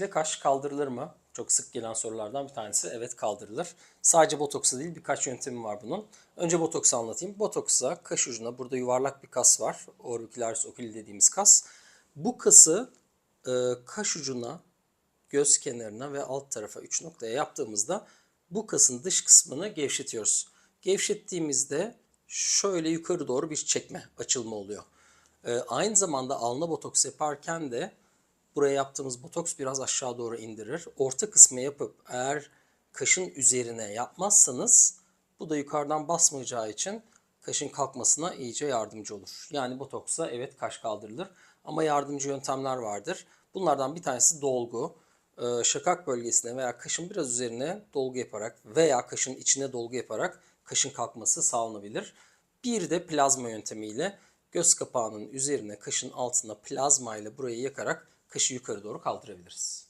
Ve kaş kaldırılır mı? Çok sık gelen sorulardan bir tanesi. Evet kaldırılır. Sadece botoksa değil birkaç yöntemi var bunun. Önce botoksu anlatayım. Botoksa kaş ucuna burada yuvarlak bir kas var. Orbicularis oculi dediğimiz kas. Bu kası e, kaş ucuna, göz kenarına ve alt tarafa 3 noktaya yaptığımızda bu kasın dış kısmını gevşetiyoruz. Gevşettiğimizde şöyle yukarı doğru bir çekme, açılma oluyor. E, aynı zamanda alna botoks yaparken de buraya yaptığımız botoks biraz aşağı doğru indirir. Orta kısmı yapıp eğer kaşın üzerine yapmazsanız bu da yukarıdan basmayacağı için kaşın kalkmasına iyice yardımcı olur. Yani botoksa evet kaş kaldırılır ama yardımcı yöntemler vardır. Bunlardan bir tanesi dolgu. Ee, Şakak bölgesine veya kaşın biraz üzerine dolgu yaparak veya kaşın içine dolgu yaparak kaşın kalkması sağlanabilir. Bir de plazma yöntemiyle göz kapağının üzerine kaşın altına plazma ile burayı yakarak kaşı yukarı doğru kaldırabiliriz.